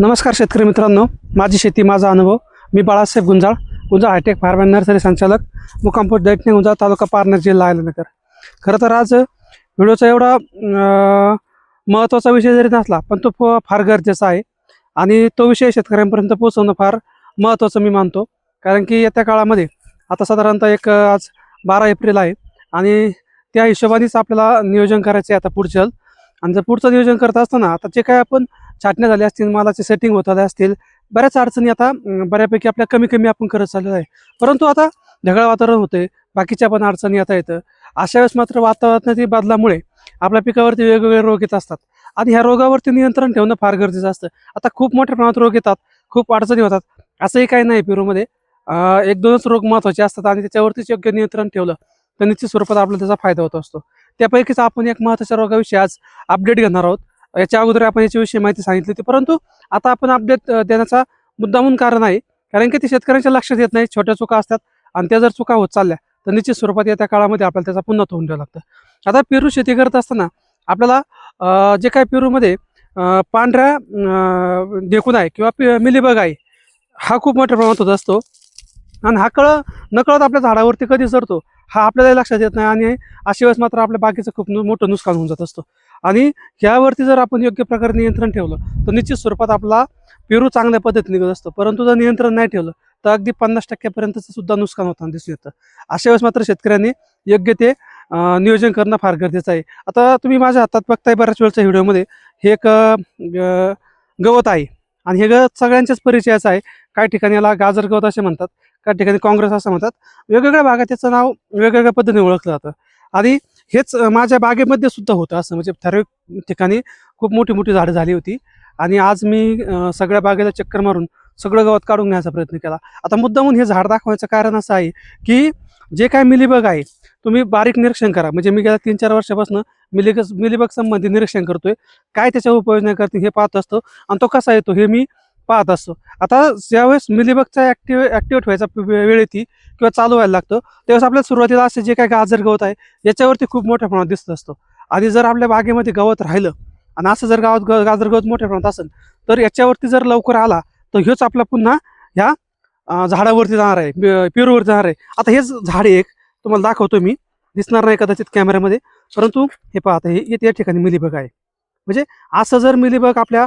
नमस्कार शेतकरी मित्रांनो. माझी शेती माझा अनुभव. मी Balasaheb Gunjal Gunjal hitech farm and nursery संचालक मुकामपूर दैटणे गुंजाळ तालुका पारनेर जिल्हा आल्यानगर खरं तर आज व्हिडिओचा एवढा महत्त्वाचा विषय जरी नसला पण तो फार गरजेचा आहे. आणि तो विषय शेतकऱ्यांपर्यंत पोहोचवणं फार महत्त्वाचं मी मानतो. कारण की येत्या काळामध्ये आता साधारणतः एक आज बारा एप्रिल आहे. आणि त्या हिशोबानेच आपल्याला नियोजन करायचं आहे आता पुढच्या आणि जर पुढचं नियोजन करत असताना आता जे काय आपण छाटण्या झाल्या असतील मालाचे सेटिंग होत आले असतील बऱ्याच अडचणी आता बऱ्यापैकी आपल्या कमी कमी आपण करत चाललेलो आहे. परंतु आता ढगाळ वातावरण होते बाकीच्या पण अडचणी आता येतं. अशा वेळेस मात्र वातावरणातील बदलामुळे आपल्या पिकावरती वेगवेगळे रोग येत असतात. आणि ह्या रोगावरती नियंत्रण ठेवणं फार गरजेचं असतं. आता खूप मोठ्या प्रमाणात रोग येतात खूप अडचणी होतात असंही काही नाही पेरूमध्ये एक दोनच रोग महत्त्वाचे असतात आणि त्याच्यावरतीच योग्य नियंत्रण ठेवलं तर निश्चित स्वरूपात आपल्याला त्याचा फायदा होत असतो. त्यापैकीच आपण एक महत्त्वाच्या रोगाविषयी आज अपडेट घेणार आहोत. याच्या अगोदर आपण याच्याविषयी माहिती सांगितली होती परंतु आता आपण अपडेट देण्याचा मुद्दामून कारण आहे. कारण की ते शेतकऱ्यांच्या लक्षात येत नाही छोट्या चुका असतात आणि त्या जर चुका होत चालल्या तर निश्चित स्वरूपात येत्या काळामध्ये आपल्याला त्याचा पुन्हा तोंड द्यावं लागतं. आता पेरू शेती करत असताना आपल्याला जे काही पेरूमध्ये पांढऱ्या देखून आहे किंवा पि मिलीबग आहे हा खूप मोठ्या प्रमाणात होत असतो. आणि हा कळ नकळत आपल्या झाडावरती कधी सरतो हा आपल्याला लक्षात येत नाही आणि अशा वेळेस मात्र आपल्या बाकीचं खूप मोठं नुकसान होऊन जात असतं. आणि ह्यावरती जर आपण योग्य प्रकारे नियंत्रण ठेवलं तर निश्चित स्वरूपात आपला पेरू चांगल्या पद्धतीने निघत असतो. परंतु जर नियंत्रण नाही ठेवलं तर अगदी पन्नास टक्क्यापर्यंतचं सुद्धा नुकसान होताना दिसून येतं. अशा वेळेस मात्र शेतकऱ्यांनी योग्य ते नियोजन करणं फार गरजेचं आहे. आता तुम्ही माझ्या हातात बघताय बऱ्याच वेळच्या व्हिडिओमध्ये हे एक गवत आहे. आणि हे गवत सगळ्यांच्याच परिचयाचं आहे. काही ठिकाणी याला गाजर गवत असे म्हणतात काही ठिकाणी काँग्रेस असं म्हणतात वेगवेगळ्या भागात त्याचं नाव वेगवेगळ्या पद्धतीने ओळखलं जातं. आणि हेच माझ्या बागेमध्ये सुद्धा होतं असं म्हणजे ठराविक ठिकाणी खूप मोठी मोठी झाडं झाली होती. आणि आज मी सगळ्या बागेला चक्कर मारून सगळं गवत काढून घ्यायचा प्रयत्न केला. आता मुद्दामून हे झाड दाखवायचं कारण असं आहे की जे काय मिलीबग आहे तुम्ही बारीक निरीक्षण करा. म्हणजे मी गेल्या तीन चार वर्षापासून मिलीग मिलीबग संबंधी निरीक्षण करतोय. काय त्याच्या उपयोजना करते हे पाहत असतो. आणि तो कसा येतो हे मी पाहत असतो. आता ज्यावेळेस मिलीबगचा ऍक्टिव्ह ऍक्टिव्हेट व्हायचा वेळ येते किंवा चालू व्हायला लागतो त्यावेळेस आपल्याला सुरुवातीला असे जे काय गाजर गवत आहे याच्यावरती खूप मोठ्या प्रमाणात दिसत असतो. आणि जर आपल्या बागेमध्ये गवत राहिलं आणि असं जर गावात ग- गाजर गवत मोठ्या प्रमाणात असेल तर याच्यावरती जर लवकर आला तर ह्योच आपला पुन्हा ह्या झाडावरती जाणार आहे पेरूवरती जाणार आहे. आता हेच झाड एक तुम्हाला दाखवतो मी. दिसणार नाही कदाचित कॅमेऱ्यामध्ये परंतु हे पाहता हे या त्या ठिकाणी मिलीबग आहे. म्हणजे असं जर मिलीबग आपल्या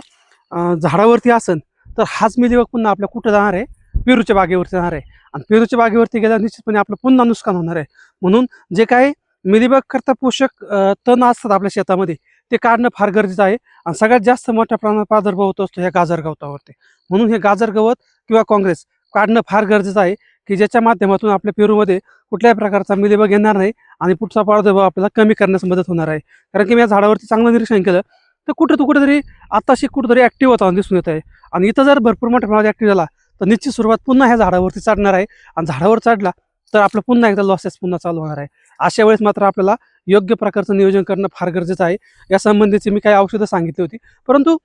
झाडावरती असेल तर हाच मिलीबग पुन्हा आपल्या कुठं जाणार आहे? पेरूच्या बागेवरती जाणार आहे. आणि पेरूच्या बागेवरती गेल्यावर निश्चितपणे आपलं पुन्हा नुकसान होणार आहे. म्हणून जे काय मिलिबग करता पोषक तण असतात आपल्या शेतामध्ये ते काढणं फार गरजेचं आहे. आणि सगळ्यात जास्त मोठ्या प्रमाणात प्रादुर्भाव होत असतो ह्या गाजर गवतावरती. म्हणून हे गाजर गवत किंवा काँग्रेस काढणं फार गरजेचं आहे की ज्याच्या माध्यमातून आपल्या पेरूमध्ये कुठल्याही प्रकारचा मिलिबग येणार नाही आणि पुढचा प्रादुर्भाव आपल्याला कमी करण्यास मदत होणार आहे. कारण की मी या झाडावरती चांगलं निरीक्षण केलं तर कुठं तू कुठेतरी आताशी कुठेतरी ॲक्टिव्ह होताना दिसून येत आहे. आणि इथं जर भरपूर मोठ्या प्रमाणात ॲक्टिव्ह झाला तर निश्चित सुरुवात पुन्हा ह्या झाडावरती चढणार आहे. आणि झाडावर चढला तर आपलं पुन्हा एकदा लॉसेस पुन्हा चालू होणार आहे. अशा वेळेस मात्र आपल्याला योग्य प्रकारचं नियोजन करणं फार गरजेचं आहे. या संबंधीची मी काही औषधं सांगितली होती. परंतु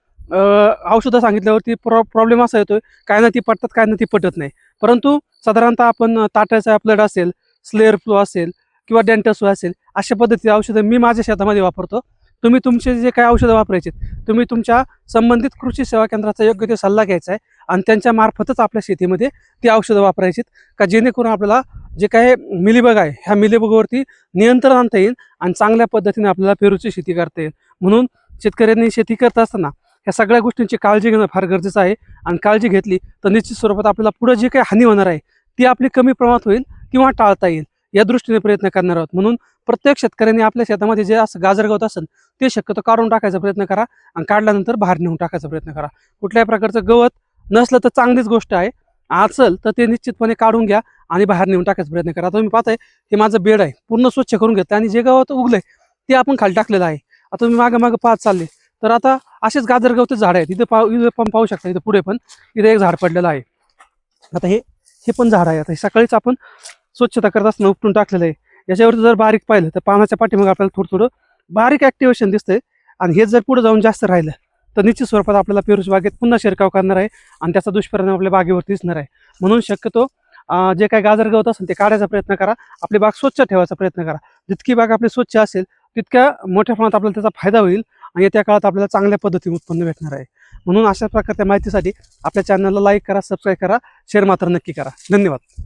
औषधं सांगितल्यावरती प्रॉ प्रॉब्लेम असा येतो काय ना ती पटतात काय ना ती पटत नाही. परंतु साधारणतः आपण ताट्याचा टाटाचा असेल स्लेअर फ्लो असेल किंवा डेंटसो असेल अशा पद्धतीची औषधं मी माझ्या शेतामध्ये वापरतो. तुम्ही तुमचे जे काही औषधं वापरायचे तुम्ही तुमच्या संबंधित कृषी सेवा केंद्राचा योग्य ते सल्ला घ्यायचा आहे आणि त्यांच्या मार्फतच आपल्या शेतीमध्ये ती औषधं वापरायची का जेणेकरून आपल्याला जे काही मिलीबग आहे ह्या मिलीबगवरती नियंत्रण आणता येईल आणि चांगल्या पद्धतीने आपल्याला पेरूची शेती करता येईल. म्हणून शेतकऱ्यांनी शेती करत असताना ह्या सगळ्या गोष्टींची काळजी घेणं फार गरजेचं आहे आणि काळजी घेतली तर निश्चित स्वरूपात आपल्याला पुढं जी काही हानी होणार आहे ती आपली कमी प्रमाणात होईल किंवा टाळता येईल. या दृष्टीने प्रयत्न करणार आहोत. म्हणून प्रत्येक शेतकऱ्यांनी आपल्या शेतामध्ये जे असं गाजर गवत असेल ते शक्यतो काढून टाकायचा प्रयत्न करा आणि काढल्यानंतर बाहेर नेऊन टाकायचा प्रयत्न करा. कुठल्याही प्रकारचं गवत नसलं तर चांगलीच गोष्ट आहे. असेल तर ते निश्चितपणे काढून घ्या आणि बाहेर नेऊन टाकायचा प्रयत्न करा. आता तुम्ही पाहताय हे माझं बेड आहे. पूर्ण स्वच्छ करून घेतलं आणि जे गवत उगलंय ते आपण खाली टाकलेलं आहे. आता तुम्ही मागं मागं पाहत चालले. तर आता असेच गाजर गवते झाड आहेत. इथे पाहू इथं पण पाहू शकता. इथं पुढे पण इथं एक झाड पडलेलं आहे. आता हे हे पण झाड आहे. आता हे सकाळीच आपण स्वच्छता करत असताना उपटून टाकलेलं आहे. याच्यावरती जर बारीक पाहिलं तर पानाच्या पाठीमागे आपल्याला थोडं थोडं बारीक ॲक्टिवेशन दिसतंय. आणि हे जर पुढे जाऊन जास्त राहिलं तर निश्चित स्वरूपात आपल्याला पेरूच बागेत पुन्हा शिरकाव करणार आहे आणि त्याचा दुष्परिणाम आपल्या बागेवरती दिसणार आहे. म्हणून शक्यतो जे काही गाजर गवत असेल ते काढायचा प्रयत्न करा. आपली बाग स्वच्छ ठेवायचा प्रयत्न करा. जितकी बाग आपली स्वच्छ असेल तितक्या मोठ्या प्रमाणात आपल्याला त्याचा फायदा होईल आणि येत्या काळात आपल्याला चांगल्या पद्धतीने उत्पन्न भेटणार आहे. म्हणून अशा प्रकारच्या माहितीसाठी आपल्या चॅनलला लाईक करा सबस्क्राईब करा शेअर मात्र नक्की करा. धन्यवाद.